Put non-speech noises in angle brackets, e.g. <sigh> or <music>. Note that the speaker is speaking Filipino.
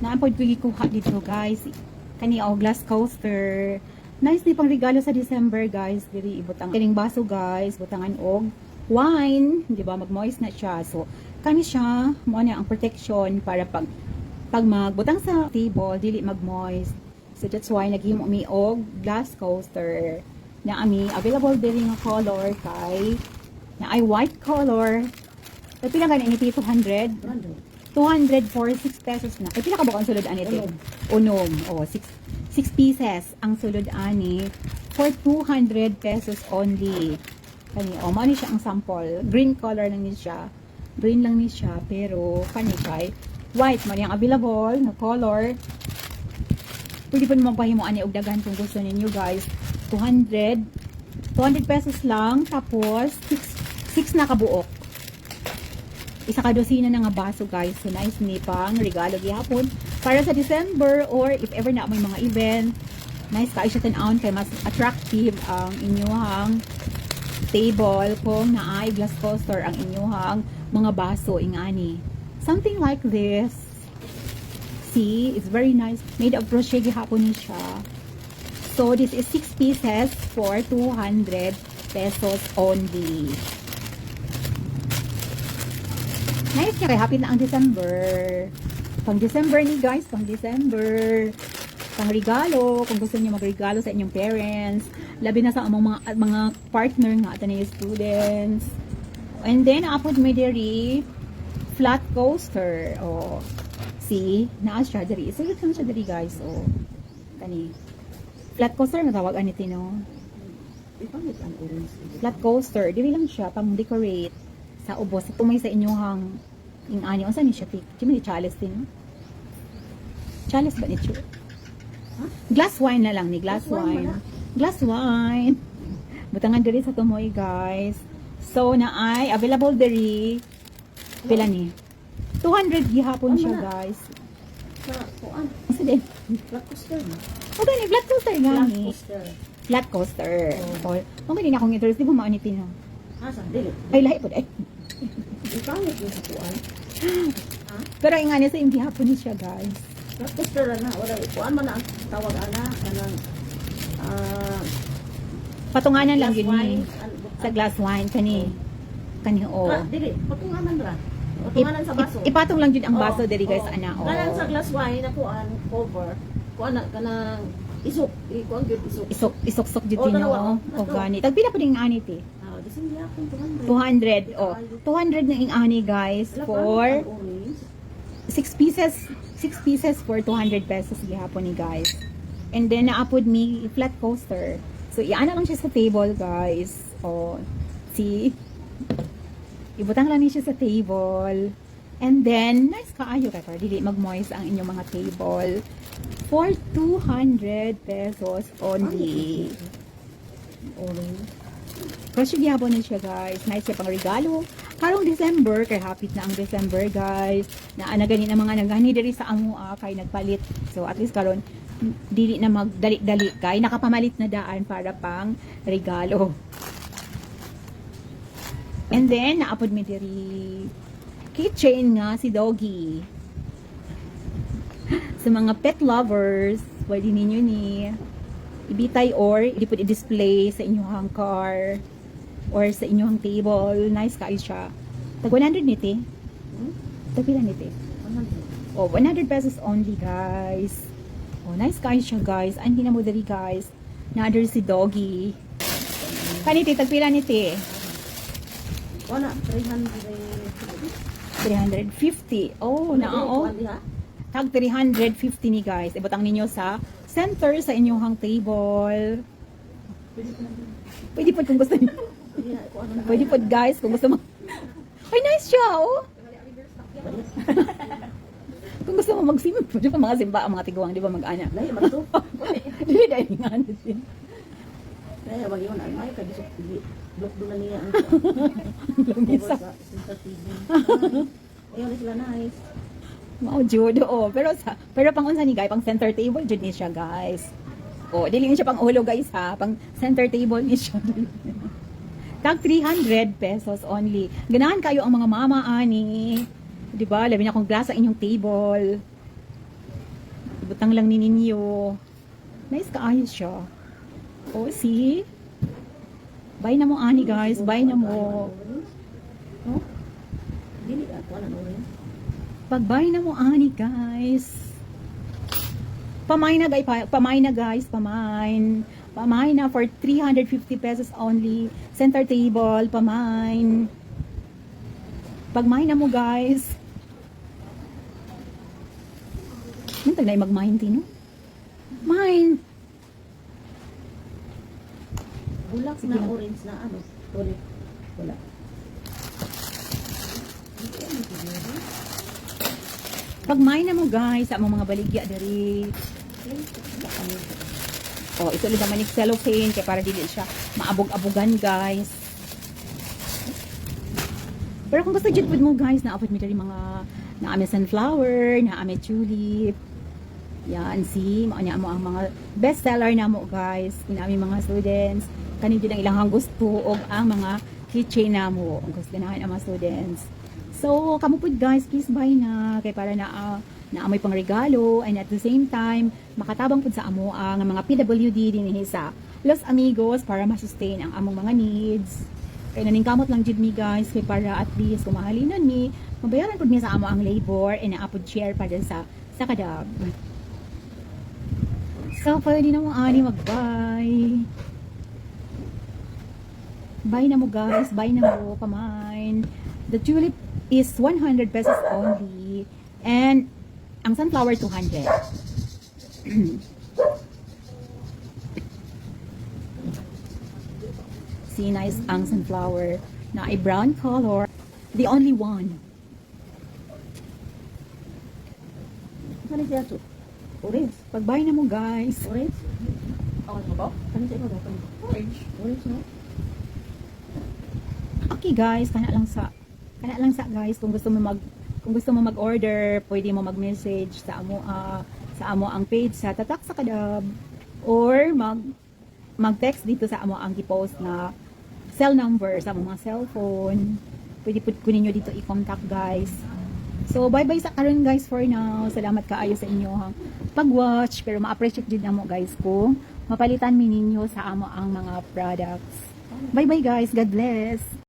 Naapod ko gikuha dito guys. Kani o glass coaster. Nice ni pang regalo sa December guys. Diri ibutang kining baso guys, butangan og wine, di ba? Mag-moist na siya. So kani siya mo na ang protection para pag pag magbutang sa table dili mag-moist. So that's why naghimo mi og glass coaster na ami available diri nga color kay na ay white color. Pila gani ni 200? 200 for 6 pesos na. Ay, pila ka ba ang sulod ani ito? Unom. O, 6, 6 pieces ang sulod ani for 200 pesos only. Kani, o, mani siya ang sample. Green color lang ni siya. Green lang ni siya, pero kani kay white man yung available na color. Pwede pa naman pahimo ani og daghan kung gusto ninyo guys. 200 200 pesos lang tapos 6 6 na kabuok isa ka dosina na nga baso guys. So nice ni pang regalo gihapon para sa December or if ever na may mga event. Nice ka siya tan kay mas attractive ang inyong table kung naay glass coaster ang inyong mga baso ingani. Something like this. See, it's very nice. Made of crochet gihapon ni siya. So this is 6 pieces for 200 pesos only. Nice kaya happy na ang December. Pang December ni guys, pang December. Pang regalo, kung gusto niyo magregalo sa inyong parents. Labi na sa among mga, mga partner nga ata niyo students. And then, apod may diri flat coaster. Oh, see? Naa siya diri. Sulit lang siya diri guys. Oh, kani. Flat coaster na tawag ani tino. Ipangit ang orange. Flat coaster, dili lang siya pang decorate sa ubos. Kung may sa inyong ing ani unsa ni siya tik? Kimi ni chalice din. Chalice ba ni Chu? Glass wine na lang ni glass, Glass wine wine. Glass wine. Butangan diri sa tumoy guys. So na ay available diri pila ni? 200 gihapon Ano siya na? guys. Sa kuan. Kasi din. Black coaster. no? O gani flat coaster Black gani. Flat coaster. Oh. Oh. Okay din akong interest di mo maani tino. Asa? Dili. Ay lahi pud ay. Ipangit yung sa kuan. Pero ingani sa hindi hapon ni siya guys. Black coaster na. Wala. Kuan man na ang tawag ana. Kanang ah Patunganan lang yun ni. Sa glass wine kani. Kani o. Ah, Dili. Patunganan ra. Patunganan sa baso. ipatong lang yun ang baso Oo, diri guys ana o. Kanang sa glass wine na kuan cover. Kuan na kanang isok. Ikuan gyud isok. Isok isok-sok din dalawa, o. oh. Gani. Tagpila pa din ang ani ti. Ah, disin niya akong 200. 200 o. 200 na ing ani guys for ang orange. 6 pieces 6 pieces for 200 pesos gihapon ni guys. And then naapod mi flat coaster. So iana lang siya sa table guys. O see? Ibutang lang ni siya sa table. And then, nice kaayo kay para dili mag-moist ang inyong mga table for 200 pesos only. Orange. Kasi gihapon na siya guys. Nice siya pang regalo. Karong December, kay hapit na ang December guys. Na ana gani na mga nagani diri sa amo ah, kay nagpalit. So at least karon dili na magdali-dali kay nakapamalit na daan para pang regalo. And then naapod mi diri keychain nga si Doggy. <laughs> sa mga pet lovers, pwede ninyo ni ibitay or ipod i-display sa inyong car or sa inyong table. Nice kayo siya. Tag 100 niti. Hmm? Tag pila niti. 100. Oh, 100 pesos only, guys. Oh, nice kayo siya, guys. Ang hinamudari, guys. Nader si Doggy. Kaniti, tag pila niti. Wala, 300. 350. Oh, na oh. Tag 350 ni guys. Ibutang ninyo sa center sa inyong table. Pwede po kung gusto niyo. Pwede po guys kung gusto mo. Ay, nice siya, oh. kung gusto mo mag-sim, pwede pa mga simba ang mga tiguang, di ba mag-ana? Lahi man to. Dili dahil nga natin. Lahi man yun. Ay, may kadisok tigi. Block doon na niya ang <laughs> Lumisa. cover sa sa TV. Ayun sila nice. Mao judo, oh. Pero sa pero pang unsa ni guys, pang center table jud ni siya, guys. Oh, dili siya pang ulo, guys, ha. Pang center table ni siya. <laughs> Tag 300 pesos only. Ganahan kayo ang mga mama ani. 'Di ba? Labi na kung glass ang inyong table. Butang lang ni ninyo. Nice kaayos siya. Oh, see? Buy na mo, ani guys. Buy na mo. No? Dili ako na orange. Pag-buy na mo, ani guys. Pamay na, guys. Pamay na, guys. Pamain. Pamain na for 350 pesos only. Center table. Pamain. Pagmain na mo, guys. Mantag na mag-mine, Tino. Mine. Bulak na orange na ano. Tuloy. Wala. Pagmain na mo, guys. Sa mga baligya diri. Oh, ito lang naman yung cellophane kaya para dili siya maabog-abogan, guys. Pero kung gusto jud mo, guys, naabot mi diri mga naami sunflower, naami tulip. Yan, see, mao niya mo ang mga best seller na mo, guys. Inami mga students. Kani jud ang ilang gusto og ang mga keychain na mo. Ang gusto na ang mga students. So, kamo pud guys, please buy na kay para na uh, naamoy pang regalo and at the same time makatabang pud sa amo ang mga PWD dinhi sa Los Amigos para ma-sustain ang among mga needs. Kay naningkamot lang jud mi guys kay para at least kung mahalinan mi mabayaran pud mi sa amo ang labor and naapod share para sa sa kadab. So, pwede na mo ani mag-buy. Buy na mo guys, buy na mo, pamain. The tulip is 100 pesos only. And ang sunflower 200. See, <clears throat> nice ang sunflower na a brown color. The only one. Ano siya to? Orange. Na mo guys. Orange? Ako ba? Ano siya ba? Orange. Orange no? Okay guys, kana lang sa kana lang sa guys kung gusto mo mag kung gusto mo mag-order, pwede mo mag-message sa amo ah, sa amo ang page sa Tatak sa Kadab or mag mag-text dito sa amo ang i-post na cell number sa among mga cellphone. Pwede pud kunin niyo dito i-contact guys. So bye-bye sa karon guys for now. Salamat kaayo sa inyo pag-watch pero ma-appreciate din namo guys ko mapalitan mi ninyo sa amo ang mga products. Bye-bye guys. God bless.